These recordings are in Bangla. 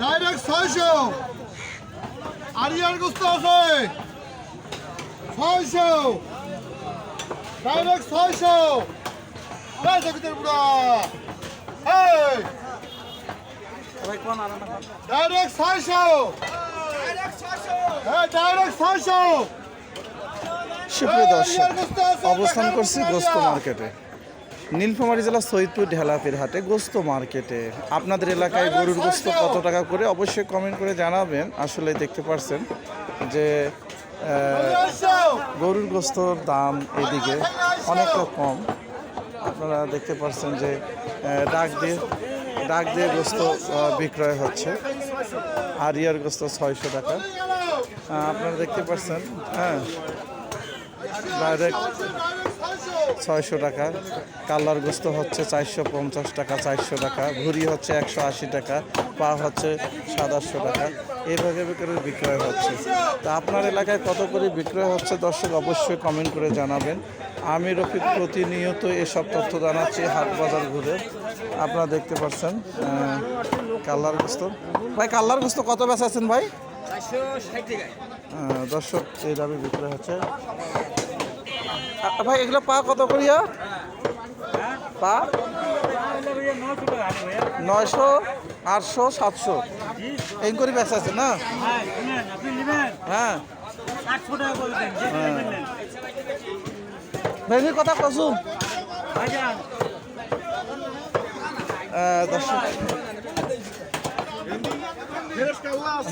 ডাইরেক্ট ছয়শো। আরিয়ার গুস্ত আছে। ছয়শো। ডাইরেক্ট ছয়শো। জগতের বুড়া ডাইরেক্ট ছয়শো। হ্যাঁ ডাইরেক্ট ছয়শো। সুপ্রিয় দর্শক অবস্থান করছি গোস্ত মার্কেটে। নীলফামারী জেলা সৈয়দপুর ঢেলাপির হাটে গোস্ত মার্কেটে। আপনাদের এলাকায় গরুর গোস্ত কত টাকা করে? অবশ্যই কমেন্ট করে জানাবেন। আসলে দেখতে পারছেন যে গরুর গোস্তর দাম এদিকে অনেকটা কম। আপনারা দেখতে পাচ্ছেন যে ডাক দিয়ে ডাক দিয়ে গোস্ত বিক্রয় হচ্ছে। আরিয়ার গোস্ত ছয়শো টাকা। আপনারা দেখতে পাচ্ছেন হ্যাঁ। ডাইরেক্ট ছয়শো টাকা। কালার গোস্ত হচ্ছে চারশো পঞ্চাশ টাকা, চারশো টাকা। ভুড়ি হচ্ছে একশো আশি টাকা, পা হচ্ছে সাতাশশো টাকা। এইভাবে করে বিক্রয় হচ্ছে। তা আপনার এলাকায় কত করে বিক্রয় হচ্ছে দর্শক অবশ্যই কমেন্ট করে জানাবেন। আমি রফিক প্রতিনিয়ত এসব তথ্য জানাচ্ছি হাট বাজার ঘুরে। আপনারা দেখতে পাচ্ছেন কালার গোস্ত। ভাই, কালার গোস্ত কত বেচা আছেন ভাই? দর্শক এই দামে বিক্রয় হচ্ছে। ভাই এগুলো পা কত করিয়া? পা? নয়শো আটশো সাতশো। এই করে বেচা আছে না? হ্যাঁ। ভেন্ডির কথা কসুম আহ, দর্শক।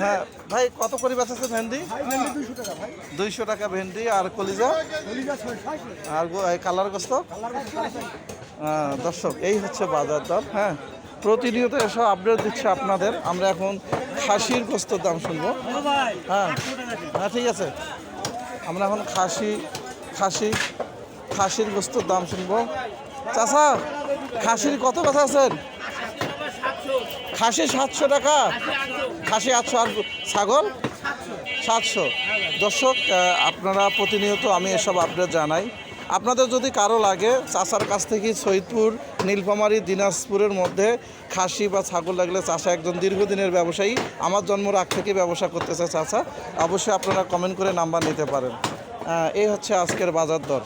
হ্যাঁ ভাই কত করে বেচাছে ভেন্ডি? দুইশো টাকা ভেন্ডি আর কলিজা। আর কালার গোস্ত? হ্যাঁ, দর্শক এই হচ্ছে বাজার দর হ্যাঁ। প্রতিনিয়ত এসব আপডেট দিচ্ছে আপনাদের। আমরা এখন খাসির গোস্তর দাম শুনব। হ্যাঁ। হ্যাঁ ঠিক আছে। আমরা এখন খাসি খাসি খাসির গোস্তর দাম শুনব। চাচা খাসির কত কথা আছেন? খাসি সাতশো টাকা। খাসি আটশো আর ছাগল সাতশো। দর্শক আপনারা প্রতিনিয়ত আমি এসব আপডেট জানাই। আপনাদের যদি কারও লাগে, চাষার কাছ থেকে সৈদপুর নীলফামারী, দিনাজপুরের মধ্যে খাসি বা ছাগল লাগলে চাষা একজন দীর্ঘদিনের ব্যবসায়ী, আমার জন্মর আগ থেকে ব্যবসা করতেছে চাষা, অবশ্যই আপনারা কমেন্ট করে নাম্বার নিতে পারেন। এই হচ্ছে আজকের বাজার দর।